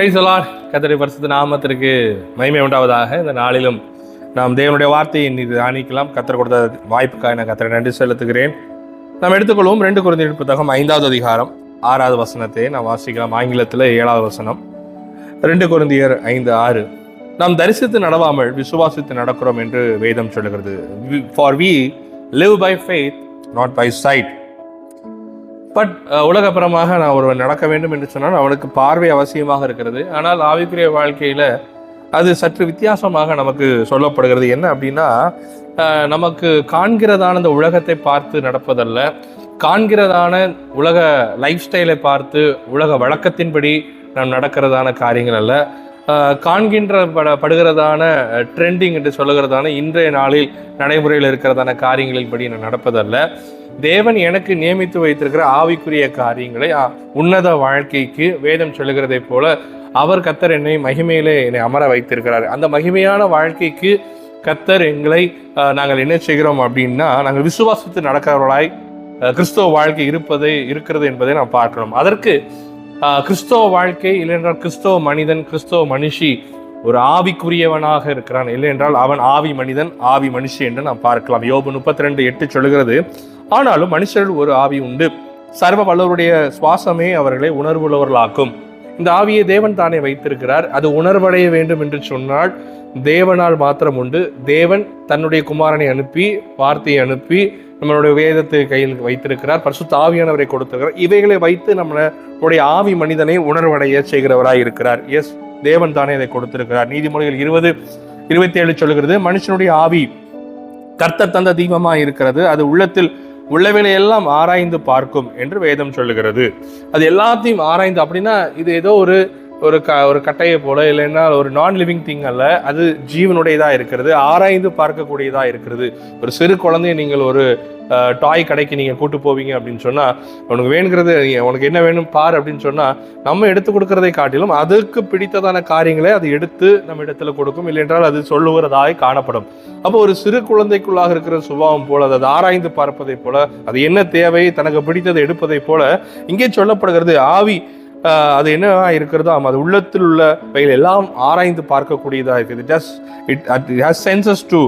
Praise the Lord கத்தரை பரிசுத்த நாமத்திற்கு மகிமை உண்டாவதாக. இந்த நாளிலும் நாம் தேவனுடைய வார்த்தையை இன்னைக்கு தியானிக்கலாம். கத்தர் கொடுத்த வாய்ப்புக்காக நான் கத்தரை நன்றி செலுத்துகிறேன். நாம் எடுத்துக்கொள்வோம் ரெண்டு குழந்தைகள் புத்தகம் ஐந்தாவது அதிகாரம் ஆறாவது வசனத்தை நாம் வாசிக்கலாம். ஆங்கிலத்தில் ஏழாவது வசனம். ரெண்டு குழந்தையர் ஐந்து ஆறு. நாம் தரிசித்து நடவாமல் விசுவாசித்து நடக்கிறோம் என்று வேதம் சொல்லுகிறது. For we live by faith not by sight but உலகப்புறமாக நான் ஒருவன் நடக்க வேண்டும் என்று சொன்னால் அவனுக்கு பார்வை அவசியமாக இருக்கிறது. ஆனால் ஆவிக்குரிய வாழ்க்கையில் அது சற்று வித்தியாசமாக நமக்கு சொல்லப்படுகிறது. என்ன அப்படின்னா நமக்கு காண்கிறதான இந்த உலகத்தை பார்த்து நடப்பதல்ல. காண்கிறதான உலக லைஃப் ஸ்டைலை பார்த்து உலக வழக்கத்தின்படி நாம் நடக்கிறதான காரியங்கள் அல்ல. காண்கின்ற பட படுகிறதான ட்ரெண்டிங் என்று சொல்லுகிறதான இன்றைய நாளில் நடைமுறையில் இருக்கிறதான காரியங்களின்படி நான் நடப்பதல்ல. தேவன் எனக்கு நியமித்து வைத்திருக்கிற ஆவிக்குரிய காரியங்களை உன்னத வாழ்க்கைக்கு வேதம் சொல்லுகிறதை போல அவர் கத்தர் என்னை மகிமையிலே என்னை அமர வைத்திருக்கிறார். அந்த மகிமையான வாழ்க்கைக்கு கத்தர் எங்களை நாங்கள் என்ன செய்கிறோம் அப்படின்னா நாங்கள் விசுவாசத்து நடக்கிறவர்களாய் கிறிஸ்தவ வாழ்க்கை இருப்பதை இருக்கிறது என்பதை நாம் பார்க்கிறோம். அதற்கு கிறிஸ்தவ வாழ்க்கை இல்லையென்றால் கிறிஸ்தவ மனிதன் கிறிஸ்தவ மனுஷி ஒரு ஆவிக்குரியவனாக இருக்கிறான். இல்லை என்றால் அவன் ஆவி மனிதன் ஆவி மனுஷி என்று நாம் பார்க்கலாம். யோபு முப்பத்தி ரெண்டு எட்டு சொல்கிறது ஆனாலும் மனுஷர்கள் ஒரு ஆவி உண்டு. சர்வ வல்லவருடைய சுவாசமே அவர்களை உணர்வுள்ளவர்களாக்கும். இந்த ஆவியை தேவன் தானே வைத்திருக்கிறார். அது உணர்வடைய வேண்டும் என்று சொன்னால் தேவனால் மாத்திரம் உண்டு. தேவன் தன்னுடைய குமாரனை அனுப்பி வார்த்தையை அனுப்பி நம்மளுடைய வேதத்தை கையில் வைத்திருக்கிறார். பரிசுத்த ஆவியானவரை கொடுத்திருக்கிறார். இவைகளை வைத்து நம்மளுடைய ஆவி மனிதனை உணர்வடைய செய்கிறவராய் இருக்கிறார். எஸ் தேவன் தானே இதை கொடுத்திருக்கிறார். நீதிமொழிகள் இருபது இருபத்தி ஏழு சொல்லுகிறது மனுஷனுடைய ஆவி கர்த்தர் தந்த தீபமாக இருக்கிறது. அது உள்ளத்தில் உள்ளவைகளை எல்லாம் ஆராய்ந்து பார்க்கும் என்று வேதம் சொல்லுகிறது. அது எல்லாத்தையும் ஆராய்ந்து அப்படின்னா இது ஏதோ ஒரு ஒரு க ஒரு கட்டையை போல இல்லைன்னா ஒரு நான் லிவிங் திங் அல்ல அது ஜீவனுடையதாக இருக்கிறது ஆராய்ந்து பார்க்கக்கூடியதாக இருக்கிறது. ஒரு சிறு குழந்தைய நீங்கள் ஒரு டாய் கடைக்கு நீங்கள் கூட்டு போவீங்க அப்படின்னு சொன்னால் உனக்கு வேணுங்கிறது நீ- உனக்கு என்ன வேணும் பார் அப்படின்னு சொன்னால் நம்ம எடுத்து கொடுக்கறதை காட்டிலும் அதுக்கு பிடித்ததான காரியங்களை அது எடுத்து நம்ம இடத்துல கொடுக்கும். இல்லையென்றால் அது சொல்லுகிறதாய் காணப்படும். அப்போ ஒரு சிறு குழந்தைக்குள்ளாக இருக்கிற சுபாவம் போல அதை ஆராய்ந்து பார்ப்பதை போல அது என்ன தேவை தனக்கு பிடித்ததை எடுப்பதை போல இங்கே சொல்லப்படுகிறது ஆவி. அது என்ன இருக்கிறதோ அது உள்ளத்தில் உள்ள வகையில் எல்லாம் ஆராய்ந்து பார்க்கக்கூடியதாக இருக்குது. Just it it has senses to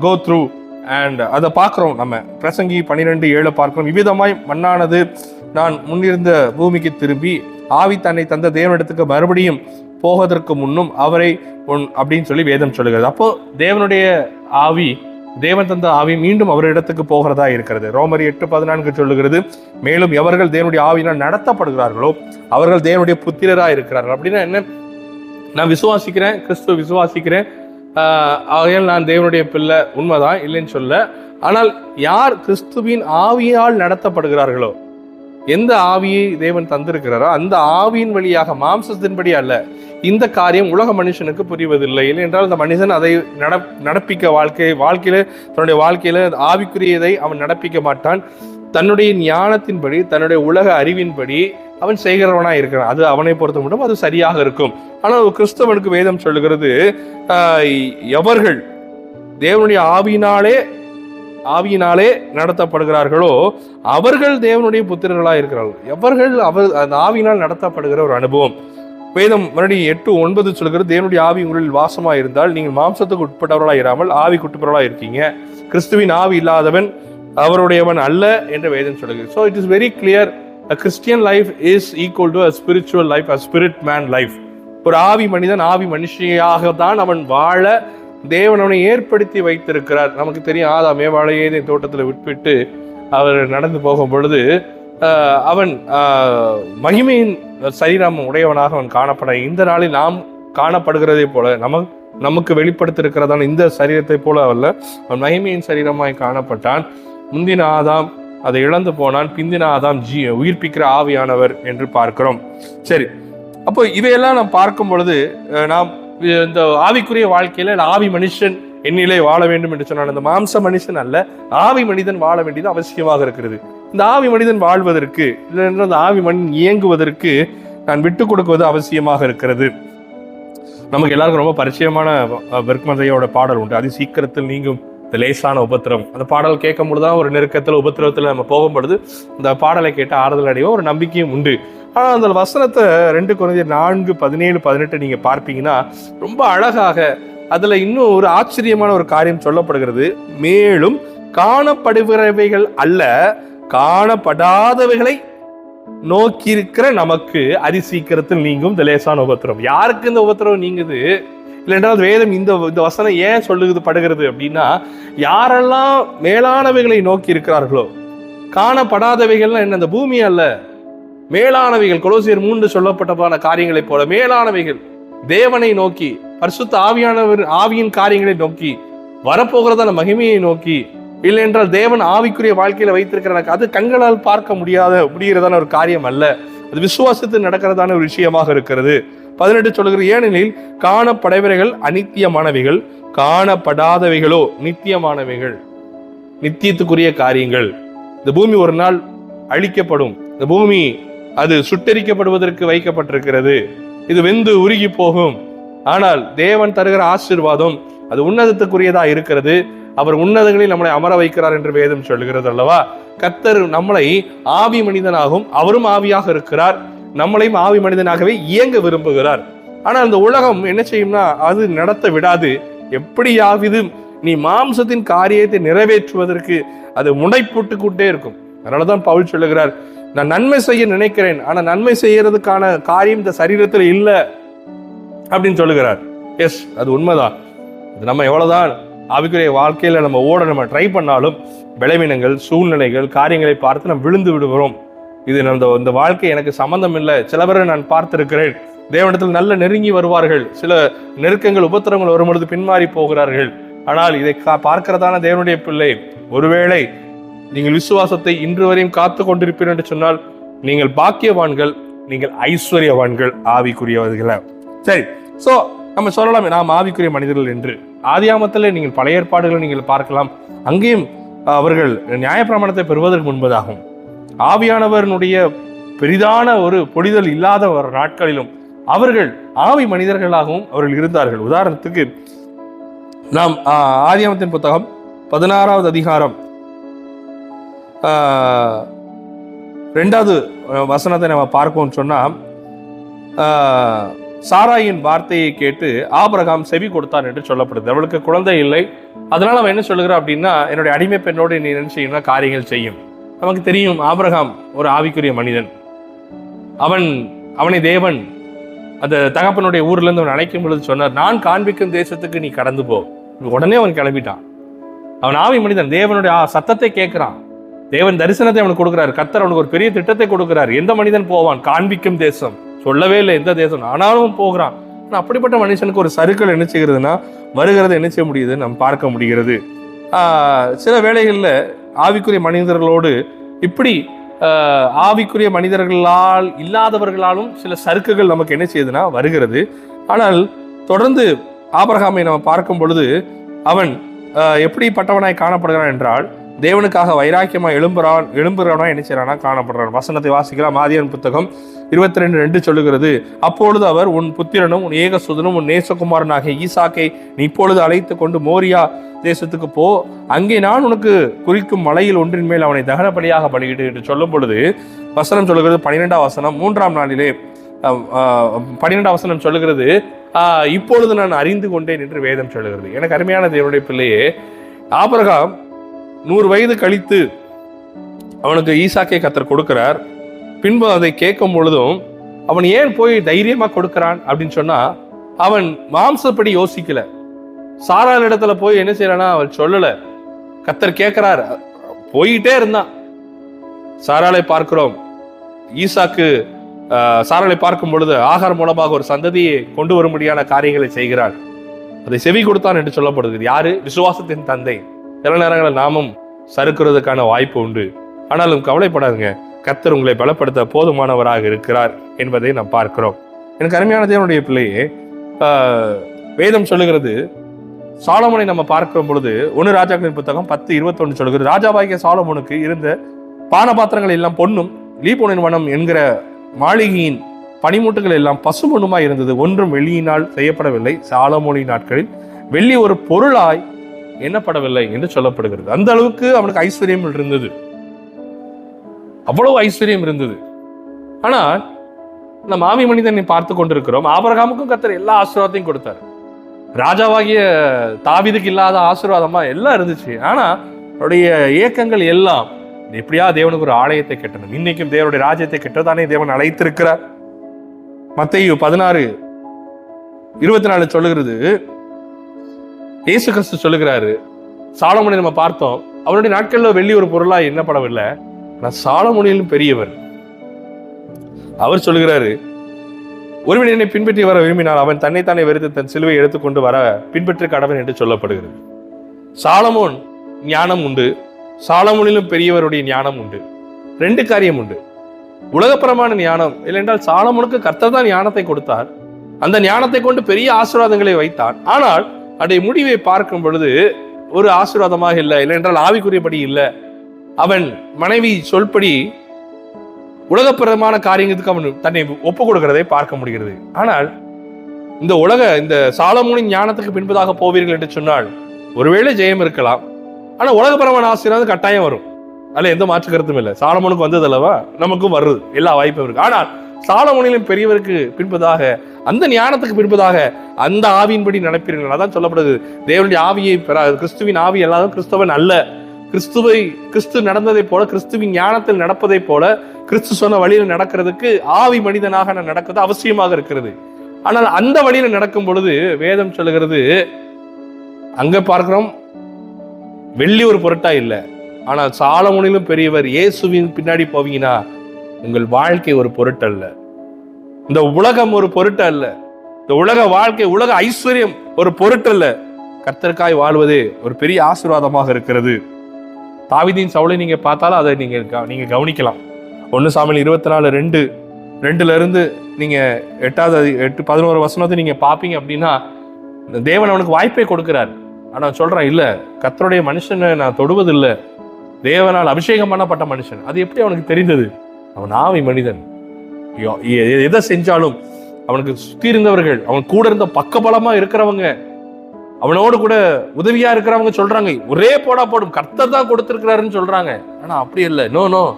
go through and அதை பார்க்குறோம் நம்ம. பிரசங்கி பன்னிரெண்டு ஏழு பார்க்கிறோம். இவ்விதமாய் மண்ணானது நான் முன்னிருந்த பூமிக்கு திரும்பி ஆவி தன்னை தந்த தேவனிடத்துக்கு மறுபடியும் போவதற்கு முன்னும் அவரை உன் அப்படின்னு சொல்லி வேதம் சொல்லுகிறது. அப்போ தேவனுடைய ஆவி தேவன் தந்த ஆவி மீண்டும் அவரிடத்துக்கு போகிறதா இருக்கிறது. ரோமர் எட்டு பதினான்கு சொல்லுகிறது மேலும் எவர்கள் தேவனுடைய ஆவியினால் நடத்தப்படுகிறார்களோ அவர்கள் தேவனுடைய புத்திரராக இருக்கிறார்கள் அப்படின்னா என்ன? நான் விசுவாசிக்கிறேன் கிறிஸ்துவ விசுவாசிக்கிறேன் ஆகையால் நான் தேவனுடைய பிள்ளை உண்மைதான் இல்லைன்னு சொல்ல. ஆனால் யார் கிறிஸ்துவின் ஆவியால் நடத்தப்படுகிறார்களோ எந்த ஆவியை தேவன் தந்திருக்கிறாரோ அந்த ஆவியின் வழியாக மாம்சத்தின்படி அல்ல. இந்த காரியம் உலக மனுஷனுக்கு புரிவதில்லை. இல்லை என்றால் அந்த மனுஷன் அதை நட நடப்பிக்க வாழ்க்கை வாழ்க்கையில தன்னுடைய வாழ்க்கையில ஆவிக்குரியதை அவன் நடப்பிக்க மாட்டான். தன்னுடைய ஞானத்தின்படி தன்னுடைய உலக அறிவின்படி அவன் செய்கிறவனாக இருக்கிறான். அது அவனை பொறுத்த மட்டும் அது சரியாக இருக்கும். ஆனால் கிறிஸ்தவனுக்கு வேதம் சொல்லுகிறது எவர்கள் தேவனுடைய ஆவியினாலே ஆவியினாலே நடத்தப்படுகிறார்களோ அவர்கள் தேவனுடைய புத்திரர்களாக இருக்கிறார்கள். எவர்கள் அவர் அந்த ஆவியினால் நடத்தப்படுகிற ஒரு அனுபவம். வேதம் மறுபடியும் எட்டு ஒன்பது சொல்கிறது தேவனுடைய ஆவி உங்களில் வாசமாக இருந்தால் நீங்கள் மாம்சத்துக்கு உட்பட்டவர்களாக இராமல் ஆவி குட்டுப்பவர்களாக இருக்கீங்க. கிறிஸ்துவின் ஆவி இல்லாதவன் அவருடையவன் அல்ல என்று வேதம் சொல்லுகிறது. So it is very clear a Christian life is equal to a spiritual life a spirit man life ஒரு ஆவி மனிதன் ஆவி மனுஷியாக தான் அவன் வாழ தேவன் அவனை ஏற்படுத்தி வைத்திருக்கிறார். நமக்கு தெரியும் ஆதாம் ஏவாளையே தோட்டத்தில் விட்டுவிட்டு அவர் நடந்து போகும் பொழுது அவன் மகிமையின் சரீரம் உடையவனாக அவன் காணப்பட இந்த நாளில் நாம் காணப்படுகிறதை போல நம நமக்கு வெளிப்படுத்திருக்கிறதான இந்த சரீரத்தை போல அல்ல அவன் மகிமையின் சரீரமாய் காணப்பட்டான். முந்தின ஆதாம் அதை இழந்து போனான். பிந்தின ஆதாம் ஜீ உயிர்ப்பிக்கிற ஆவியானவர் என்று பார்க்கிறோம். சரி அப்போ இவையெல்லாம் நாம் பார்க்கும் பொழுது நாம் இந்த ஆவிக்குரிய வாழ்க்கையில ஆவி மனுஷன் என்னிலே வாழ வேண்டும் என்று சொன்னான். அந்த மாம்ச மனுஷன் அல்ல ஆவி மனிதன் வாழ வேண்டியது அவசியமாக இருக்கிறது. இந்த ஆவி மனிதன் வாழ்வதற்கு இல்லை அந்த ஆவி மனிதன் இயங்குவதற்கு நான் விட்டு கொடுக்குவது அவசியமாக இருக்கிறது. நமக்கு எல்லாருக்கும் ரொம்ப பரிச்சயமான பெர்க்மதையோட பாடல் உண்டு. அது சீக்கிரத்தில் நீங்கும். இந்த லேசான உபத்திரம். அந்த பாடல் கேட்கும் பொழுதுதான் ஒரு நெருக்கத்தில் உபத்திரவத்தில் நம்ம போகும்பொழுது இந்த பாடலை கேட்டு ஆறுதல் அடைவோம் ஒரு நம்பிக்கையும் உண்டு. ஆனால் அந்த வசனத்தை ரெண்டு குறைஞ்ச நான்கு பதினேழு பதினெட்டு நீங்கள் பார்ப்பீங்கன்னா ரொம்ப அழகாக அதில் இன்னும் ஒரு ஆச்சரியமான ஒரு காரியம் சொல்லப்படுகிறது. மேலும் காணப்படுகிறவைகள் அல்ல காணப்படாதவைகளை நோக்கி இருக்கிற நமக்கு அதி சீக்கிரத்தில் நீங்கும் இந்த லேசான உபத்திரம். யாருக்கு இந்த உபத்திரம் நீங்குது? இல்லைன்றால் வேதம் இந்த இந்த வசனம் ஏன் சொல்லுது படுகிறது அப்படின்னா யாரெல்லாம் மேலானவைகளை நோக்கி இருக்கிறார்களோ காணப்படாதவைகள்லாம் என்ன இந்த பூமி அல்ல. மேலானவைகள் கொலோசியர் மூன்று சொல்லப்பட்டதான காரியங்களைப் போல மேலானவைகள் தேவனை நோக்கி பரிசுத்த ஆவியானவர் ஆவியின் காரியங்களை நோக்கி வரப்போகிறதான மகிமையை நோக்கி இல்லை என்றால் தேவன் ஆவிக்குரிய வாழ்க்கையில வைத்திருக்கிற அது கண்களால் பார்க்க முடியாத முடிகிறதான ஒரு காரியம் அல்ல. அது விசுவாசத்தில் நடக்கிறதான ஒரு விஷயமாக இருக்கிறது. பதினெட்டு சொல்லுகிற ஏனெனில் காணப்படவைகள் அனித்தியமானவைகள் காணப்படாதவைகளோ நித்தியமானவைகள். நித்தியத்துக்குரிய காரியங்கள். இந்த பூமி ஒரு நாள் அழிக்கப்படும். இந்த பூமி அது சுட்டரிக்கப்படுவதற்கு வைக்கப்பட்டிருக்கிறது. இது வெந்து உருகி போகும். ஆனால் தேவன் தருகிற ஆசீர்வாதம் அது உன்னதத்துக்குரியதா இருக்கிறது. அவர் உன்னதங்களில் நம்மளை அமர வைக்கிறார் என்று வேதம் சொல்கிறது அல்லவா? கத்தர் நம்மளை ஆவி மனிதனாகவும் அவரும் ஆவியாக இருக்கிறார். நம்மளையும் ஆவி மனிதனாகவே இயங்க விரும்புகிறார். ஆனால் அந்த உலகம் என்ன செய்யும்னா அது நடத்த விடாது. எப்படியாவது நீ மாம்சத்தின் காரியத்தை நிறைவேற்றுவதற்கு அது முனைப்பூட்டு கொண்டே இருக்கும். அதனாலதான் பவுல் சொல்லுகிறார் நான் நன்மை செய்ய நினைக்கிறேன். ஆனா நன்மை செய்யறதுக்கான காரியம் இந்த சரீரத்தில் இல்லை. அப்படின்னு சொல்லுகிறார். எஸ் அது உண்மைதான். அது நம்ம எவ்வளவுதான் ஆவிக்குரிய வாழ்க்கையில நம்ம ஓட நம்ம ட்ரை பண்ணாலும் விளைவினங்கள் சூழ்நிலைகள் காரியங்களை பார்த்து நம்ம விழுந்து விடுகிறோம். இது அந்த இந்த வாழ்க்கை எனக்கு சம்பந்தம் இல்லை சில பேரை நான் பார்த்திருக்கிறேன். தேவனிடத்தில் நல்ல நெருங்கி வருவார்கள். சில நெருக்கங்கள் உபத்திரங்கள் வரும் பொழுது பின்மாறி போகிறார்கள். ஆனால் இதை கா- பார்க்கிறதான தேவனுடைய பிள்ளை ஒருவேளை நீங்கள் விசுவாசத்தை இன்று வரையும் காத்து கொண்டிருப்பீர்கள் என்று சொன்னால் நீங்கள் பாக்கியவான்கள் நீங்கள் ஐஸ்வர்யவான்கள் ஆவிக்குரியவர்கள? சரி ஸோ நம்ம சொல்லலாம். நாம் ஆவிக்குரிய மனிதர்கள் என்று. ஆதியாமத்தில் நீங்கள் பழைய ஏற்பாடுகளை நீங்கள் பார்க்கலாம். அங்கேயும் அவர்கள் நியாயப்பிரமாணத்தை பெறுவதற்கு முன்பதாகும். ஆவியானவரனுடைய பெரிதான ஒரு பொடிதல் இல்லாத ஒரு நாட்களிலும் அவர்கள் ஆவி மனிதர்களாகவும் அவர்கள் இருந்தார்கள். உதாரணத்துக்கு நாம் ஆதியாமத்தின் புத்தகம் பதினாறாவது அதிகாரம் ரெண்டாவது வசனத்தை நம்ம பார்ப்போம்னு சொன்னா சாராயின் வார்த்தையை கேட்டு ஆபிரகாம் செவி கொடுத்தான் என்று சொல்லப்படுது. அவளுக்கு குழந்தை இல்லை. அதனால அவன் என்ன சொல்லுகிறா அப்படின்னா என்னுடைய அடிமை பெண்ணோடு நீ என்ன செய்யணும்னா காரியங்கள் செய்யும். நமக்கு தெரியும் ஆபிரகாம் ஒரு ஆவிக்குரிய மனிதன். அவன் அவனை தேவன் அந்த தகப்பனுடைய ஊர்ல இருந்து அவன் அழைக்கும் பொழுது சொன்னார் நான் காண்பிக்கும் தேசத்துக்கு நீ கடந்து போ. உடனே அவன் கிளம்பிட்டான். அவன் ஆவி மனிதன் தேவனுடைய சத்தத்தை கேட்கிறான். தேவன் தரிசனத்தை அவனுக்கு கொடுக்கிறார். கத்தர் அவனுக்கு ஒரு பெரிய திட்டத்தை கொடுக்கிறார். எந்த மனிதன் போவான்? காண்பிக்கும் தேசம். சொல்லவே இல்லை எந்த தேசம். ஆனாலும் போகிறான். ஆனால் அப்படிப்பட்ட மனுஷனுக்கு ஒரு சருக்கள் என்ன செய்கிறதுனா வருகிறது என்ன செய்ய முடியுது? நம்ம பார்க்க முடிகிறது. சில வேளைகளில் ஆவிக்குரிய மனிதர்களோடு இப்படி ஆவிக்குரிய மனிதர்களால் இல்லாதவர்களாலும் சில சறுக்குகள் நமக்கு என்ன செய்யுதுன்னா வருகிறது. ஆனால் தொடர்ந்து ஆபரகாமை நம்ம பார்க்கும் பொழுது அவன் எப்படிப்பட்டவனாய் காணப்படுகிறான் என்றால் தேவனுக்காக வைராக்கியமா எழும்புறான் எழும்புறவனா என்ன செய்யறானா காணப்படுறான். வசனத்தை வாசிக்கலாம். மாதியன் புத்தகம் இருபத்தி ரெண்டு ரெண்டு சொல்லுகிறது அப்பொழுது அவர் உன் புத்திரனும் உன் ஏகசுதனும் உன் நேசகுமாரனாகிய ஈசாக்கை நீ இப்பொழுது அழைத்து கொண்டு மோரியா தேசத்துக்கு போ. அங்கே நான் உனக்கு குறிக்கும் மலையில் ஒன்றின் மேல் அவனை தகனபலியாக பலியிடு என்று சொல்லும் பொழுது வசனம் சொல்லுகிறது பன்னிரெண்டாம் வசனம் மூன்றாம் நாளிலே பன்னிரெண்டாம் வசனம் சொல்லுகிறது இப்பொழுது நான் அறிந்து கொண்டேன் என்று வேதம் சொல்லுகிறது. எனக்கு அருமையான தேவனுடைய பிள்ளையே ஆபிரகாம் நூறு வயது கழித்து அவனுக்கு ஈசாக்கை கத்தர் கொடுக்கிறார். பின்பு அதை கேட்கும் பொழுதும் அவன் ஏன் போய் தைரியமா கொடுக்கிறான்? அப்படின்னு சொன்னா அவன் மாம்சப்படி யோசிக்கல. சாரால் இடத்துல போய் என்ன செய்யறானா அவன் சொல்லல. கத்தர் கேட்கிறார். போயிட்டே இருந்தான். சாராளை பார்க்கிறோம். ஈசாக்கு ஆஹ், சாராளை பார்க்கும் பொழுது ஆகார் மூலமாக ஒரு சந்ததியை கொண்டு வரும்படியான காரியங்களை செய்கிறார் அதை செவி கொடுத்தான் என்று சொல்லப்படுகிறது. யாரு? விசுவாசத்தின் தந்தை. சில நேரங்களில் நாமும் சறுக்கிறதுக்கான வாய்ப்பு உண்டு. ஆனாலும் கவலைப்படாதுங்க. கத்தர் உங்களை பலப்படுத்த போதுமானவராக இருக்கிறார் என்பதை நாம் பார்க்கிறோம். எனக்கு அருமையான தேவனுடைய பிள்ளையே வேதம் சொல்லுகிறது. சாலமோனை நம்ம பார்க்கிற பொழுது ஒன்று ராஜாக்களின் புத்தகம் பத்து இருபத்தொன்னு சொல்லுகிறது. ராஜாவாகிய சாலமோனுக்கு இருந்த பானபாத்திரங்கள் எல்லாம் பொன்னும் லீபோனின் வனம் என்கிற மாளிகையின் பனிமூட்டுகள் எல்லாம் பசுமொண்ணுமாய் இருந்தது. ஒன்றும் வெள்ளியினால் செய்யப்படவில்லை. சாலமோனின் நாட்களில். வெள்ளி ஒரு பொருளாய் எண்ணப்படவில்லை என்று சொல்லப்படுகிறது. அந்த அளவுக்கு அவனுக்கு ஐஸ்வர்யம் இருந்தது. அவ்வளவு ஐஸ்வர்யம் இருந்தது. ஆனால் இந்த மாமி மனிதனை பார்த்து கொண்டிருக்கிறோம். ஆபரகாமுக்கும் கத்தர் எல்லா ஆசீர்வாதத்தையும் கொடுத்தார். ராஜாவாகிய தாவிதுக்கு இல்லாத ஆசீர்வாதமா எல்லாம் இருந்துச்சு. ஆனா அவருடைய இயக்கங்கள் எல்லாம் எப்படியா தேவனுக்கு ஒரு ஆலயத்தை கட்டணும். இன்னைக்கும் தேவனுடைய ராஜ்யத்தை கெட்டதானே தேவன் அழைத்திருக்கிறார். மத்தையு பதினாறு இருபத்தி நாலு சொல்லுகிறது இயேசு கிறிஸ்து சொல்லுகிறாரு சாலமோனை நம்ம பார்த்தோம். அவருடைய நாட்கள்ல வெள்ளி ஒரு பொருளா என்னப்படவில்லை ஆனால் சாலமோனிலும் பெரியவர். அவர் சொல்லுகிறாரு ஒருவன் என்னை பின்பற்றி வர விரும்பினால் அவன் தன்னைத்தானே வெறுத்து தன் சிலுவை எடுத்துக்கொண்டு வர பின்பற்று கடவன் என்று சொல்லப்படுகிறது. சாலமோன் ஞானம் உண்டு. சாலமோனிலும் பெரியவருடைய ஞானம் உண்டு. ரெண்டு காரியம் உண்டு. உலகப்புறமான ஞானம் இல்லைன்றால் சாலமோனுக்கு கர்த்தர் தான் ஞானத்தை கொடுத்தார். அந்த ஞானத்தை கொண்டு பெரிய ஆசீர்வாதங்களை வைத்தான். ஆனால் அடைய முடிவை பார்க்கும் பொழுது ஒரு ஆசீர்வாதமாக இல்லை இல்லை என்றால் ஆவிக்குரியபடி இல்லை. அவன் மனைவி சொல்படி உலகப்பிரதமான காரியங்களுக்கு அவன் தன்னை ஒப்பு கொடுக்கிறதை பார்க்க முடிகிறது. ஆனால் இந்த உலக இந்த சாலமோனின் ஞானத்துக்கு பின்பதாக போவீர்கள் என்று சொன்னால் ஒருவேளை ஜெயம் இருக்கலாம். ஆனா உலகப்பரமான ஆசீர்வாதம் கட்டாயம் வரும். அதில் எந்த மாற்று கருத்தும் இல்லை. சாலமோனுக்கு வந்தது அல்லவா? நமக்கும் வருது. எல்லா வாய்ப்பும் இருக்கு. ஆனால் சாலமோனிலும் பெரியவருக்கு பின்பதாக அந்த ஞானத்துக்கு பின்பதாக அந்த ஆவியின்படி நடப்பீர்கள். அதான் சொல்லப்படுது. தேவனுடைய ஆவியை பெறா கிறிஸ்துவின் ஆவி எல்லாரும் கிறிஸ்தவன் அல்ல. கிறிஸ்துவை கிறிஸ்து நடந்ததை போல கிறிஸ்துவின் ஞானத்தில் நடப்பதை போல கிறிஸ்து சொன்ன வழியில் நடக்கிறதுக்கு ஆவி மனிதனாக நான் நடக்கிறது அவசியமாக இருக்கிறது. ஆனால் அந்த வழியில் நடக்கும் பொழுது வேதம் சொல்லுகிறது அங்க பார்க்கிறோம் வெள்ளி ஒரு பொருட்டா இல்லை. ஆனால் சாலமுனிலும் பெரியவர் இயேசுவின் பின்னாடி போவீங்கன்னா உங்கள் வாழ்க்கை ஒரு பொருட்டல்ல. இந்த உலகம் ஒரு பொருட்டு அல்ல இந்த உலக வாழ்க்கை உலக ஐஸ்வர்யம் ஒரு பொருட்டு அல்ல கர்த்தருக்காய் வாழ்வதே ஒரு பெரிய ஆசீர்வாதமாக இருக்கிறது. தாவிதின் சவுளை நீங்க பார்த்தாலும் அதை நீங்க க- நீங்க கவனிக்கலாம். ஒன்று சாமியில் இருபத்தி நாலு ரெண்டு ரெண்டுல இருந்து நீங்க எட்டாவது எட்டு பதினோரு வசனத்தை நீங்க பார்ப்பீங்க அப்படின்னா இந்த தேவன் அவனுக்கு வாய்ப்பை கொடுக்கிறார். ஆனா சொல்றான் இல்ல கத்தருடைய மனுஷனை நான் தொடுவதில்லை. தேவனால் அபிஷேகம் பண்ணப்பட்ட மனுஷன். அது எப்படி அவனுக்கு தெரிந்தது? அவன் ஆவி மனிதன் எதை செஞ்சாலும் அவனுக்கு சுத்தி இருந்தவர்கள் அவன் கூட இருந்த பக்கபலமா இருக்கிறவங்க அவனோடு கூட உதவியா இருக்கிறவங்க சொல்றாங்க ஒரே போடா போடும் கர்த்தர் தான் கொடுத்திருக்கிறாருன்னு சொல்றாங்க. ஆனா அப்படி இல்லை. No no.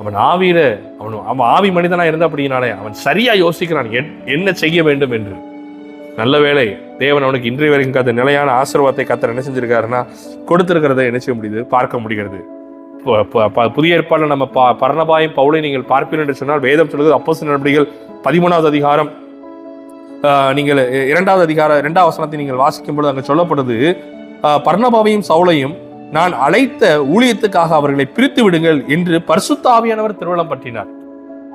அவன் ஆவியில அவன் அவன் ஆவி மனிதனா இருந்த அப்படின்னாலே அவன் சரியா யோசிக்கிறான் என்- என்ன செய்ய வேண்டும் என்று. நல்ல வேளை தேவன் அவனுக்கு இன்றைய வரைக்கும் அந்த நிலையான ஆசீர்வாதத்தை கத்தர் என்ன செஞ்சிருக்காருன்னா கொடுத்திருக்கிறத என்ன செய்ய முடியுது? பார்க்க முடிகிறது. புதிய ஏற்பாடுல நம்ம பா பரணபாயும் பவுலை நீங்கள் பார்ப்பீர்கள் என்று சொன்னால் வேதம் சொல்வது அப்போ நடவடிக்கைகள் பதிமூணாவது அதிகாரம் நீங்கள் இரண்டாவது அதிகார இரண்டாவது வசனத்தை நீங்கள் வாசிக்கும் பொழுது அங்கே சொல்லப்படுது பர்ணபாவையும் சவுளையும் நான் அழைத்த ஊழியத்துக்காக அவர்களை பிரித்து விடுங்கள் என்று பரிசுத்தாவியானவர் திருவள்ளம் பற்றினார்.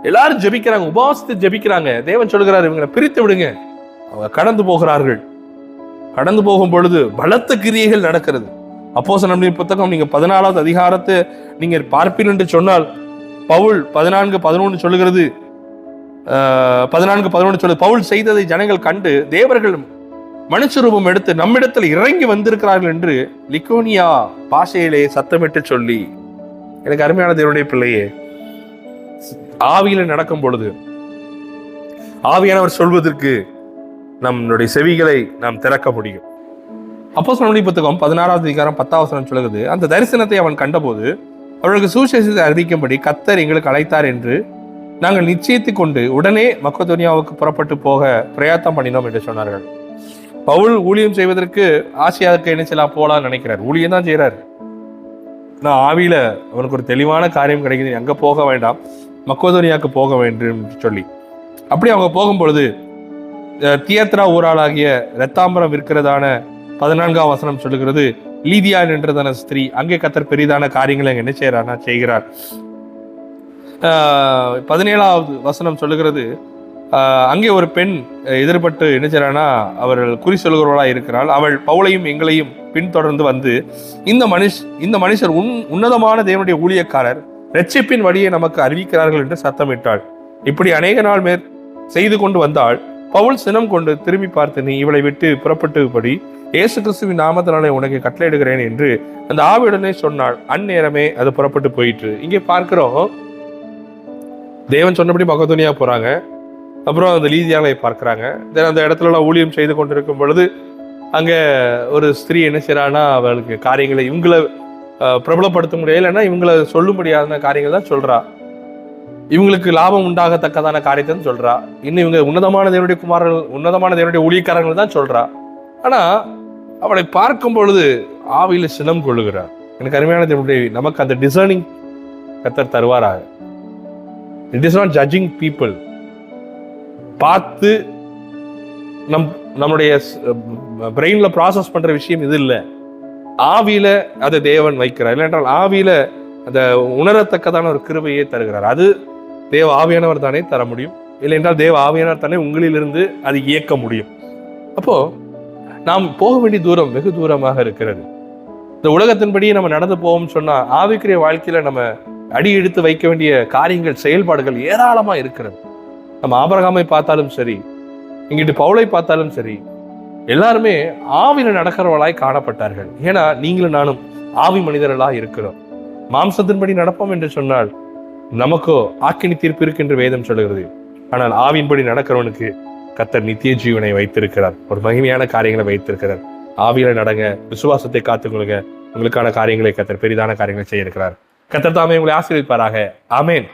எல்லாரும் ஜெபிக்கிறாங்க உபவாசத்தை ஜெபிக்கிறாங்க. தேவன் சொல்கிறார் இவங்களை பிரித்து விடுங்க. அவங்க கடந்து போகிறார்கள். கடந்து போகும் பொழுது பலத்த கிரியைகள் நடக்கிறது. அப்போச நம்முடைய புத்தகம் நீங்க பதினாலாவது அதிகாரத்தை நீங்க பார்ப்பீர்கள் என்று சொன்னால் பவுல் பதினான்கு பதினொன்று சொல்லுகிறது. பதினான்கு பதினொன்று சொல்லு பவுல் செய்ததை ஜனங்கள் கண்டு தேவர்கள் மனுஷரூபம் எடுத்து நம்மிடத்தில் இறங்கி வந்திருக்கிறார்கள் என்று லிக்கோனியா பாஷையிலே சத்தமிட்டு சொல்லி. எனக்கு அருமையான தேவனுடைய பிள்ளையே ஆவியில நடக்கும் பொழுது ஆவியானவர் சொல்வதற்கு நம்மளுடைய செவிகளை நாம் திறக்க முடியும். அப்போ சொன்ன புத்தகம் பதினாறாவது அதிகாரம் பத்தாவது சொல்லுகிறது அந்த தரிசனத்தை அவன் கண்டபோது அவர்களுக்கு சுவிசேஷத்தை அறிவிக்கும்படி கத்தர் எங்களுக்கு அழைத்தார் என்று நாங்கள் நிச்சயித்து கொண்டு உடனே மக்கதோனியாவுக்கு புறப்பட்டு போக பிரயாத்தம் பண்ணினோம் என்று சொன்னார்கள். பவுல் ஊழியம் செய்வதற்கு ஆசியாவுக்கு என்ன செய்யலாம் போலான்னு நினைக்கிறார். ஊழியம் தான் செய்கிறார் நான் ஆவியில அவனுக்கு ஒரு தெளிவான காரியம் கிடைக்குது. அங்கே போக வேண்டாம் மக்கோதோனியாவுக்கு போக வேண்டும் என்று சொல்லி. அப்படி அவங்க போகும்பொழுது தியேத்ரா தியத்ரா ஊராளாகிய ரத்தாம்பரம் இருக்கிறதான பதினான்காம் வசனம் சொல்லுகிறது லீதியா நின்றதான ஸ்திரீ அங்கே கத்தர் பெரிதான காரியங்களை அங்க என்ன செய்யறார்னா செய்கிறார். பதினேழாவது வசனம் சொல்லுகிறது அங்கே ஒரு பெண் எதிர்பட்டு என்ன செய்யறானா அவர்கள் குறி சொல்கிறவளா இருக்கிறாள். அவள் பவுளையும் எங்களையும் பின்தொடர்ந்து வந்து இந்த மனுஷ் இந்த மனுஷர் உன் உன்னதமான தேவனுடைய ஊழியக்காரர் ரட்சிப்பின் வழியை நமக்கு அறிவிக்கிறார்கள் என்று சத்தமிட்டாள். இப்படி அநேக நாள் மேற் செய்து கொண்டு வந்தாள். பவுல் சினம் கொண்டு திரும்பி பார்த்து நீ இவளை விட்டு புறப்பட்டுபடி இயேசு கிறிஸ்துவின் நாமத்தினாலே உனக்கு கட்டளையிடுகிறேன் என்று அந்த ஆவியுடனே சொன்னாள். அந்நேரமே அது புறப்பட்டு போயிட்டு இங்கே பார்க்கிறோம். தேவன் சொன்னபடி மகதுனியா போறாங்க. அப்புறம் அந்த லீதியாலையை பார்க்குறாங்க. தென் அந்த இடத்துலலாம் ஊழியம் செய்து கொண்டிருக்கும் பொழுது அங்கே ஒரு ஸ்திரீ என்ன செய்றான்னா அவளுக்கு காரியங்களை இவங்கள பிரபலப்படுத்த முடியலைன்னா இவங்களை சொல்ல முடியாத காரியங்கள் தான் சொல்றா. இவங்களுக்கு லாபம் உண்டாகத்தக்கதான காரியத்தை தான் சொல்றா. இன்னும் இவங்க உன்னதமான தேவனுடைய குமாரர்கள் உன்னதமான தேவனுடைய ஊழியக்காரங்கள் தான் சொல்றா. ஆனால் அவளை பார்க்கும் பொழுது ஆவியில் சினம் கொள்ளுகிறார். எனக்கு அருமையான தேவனுடைய நமக்கு அந்த டிசர்னிங் கத்தர் தருவாராக. It is not judging people பார்த்து நம் நம்முடைய பிரெயினில் ப்ராசஸ் பண்ணுற விஷயம் இது இல்லை. ஆவியில் அதை தேவன் வைக்கிறார். இல்லைன்றால் ஆவியில் அந்த உணரத்தக்கதான ஒரு கிருபையை தருகிறார். அது தேவ ஆவியானவர் தானே தர முடியும். இல்லை என்றால் தேவ ஆவியானவர் தானே உங்களிலிருந்து அது இயக்க முடியும். அப்போது நாம் போக வேண்டிய தூரம் வெகு தூரமாக இருக்கிறது. இந்த உலகத்தின்படி நம்ம நடந்து போவோம்னு சொன்னா ஆவிக்குரிய வாழ்க்கையில நம்ம அடி எடுத்து வைக்க வேண்டிய காரியங்கள் செயல்பாடுகள் ஏராளமா இருக்கிறது. நம்ம ஆபரகாமை பார்த்தாலும் சரி இங்கிட்டு பவுலை பார்த்தாலும் சரி எல்லாருமே ஆவில நடக்கிறவளாய் காணப்பட்டார்கள். ஏன்னா நீங்களும் நானும் ஆவி மனிதர்களாக இருக்கிறோம். மாம்சத்தின்படி நடப்போம் என்று சொன்னால் நமக்கோ ஆக்கினி தீர்ப்பு இருக்கு என்று வேதம் சொல்கிறது ஆனால் ஆவியின்படி நடக்கிறவனுக்கு கத்தர் நித்திய ஜீவனை வைத்திருக்கிறார். ஒரு மகிமையான காரியங்களை வைத்திருக்கிறார். ஆவியில நடங்க விசுவாசத்தை காத்துக்கொள்ளுங்க உங்களுக்கான காரியங்களை கத்தர் பெரிதான காரியங்களை செய்ய இருக்கிறார் கத்தர் தாமே உங்களை ஆசீர்விப்பாராக. ஆமேன்.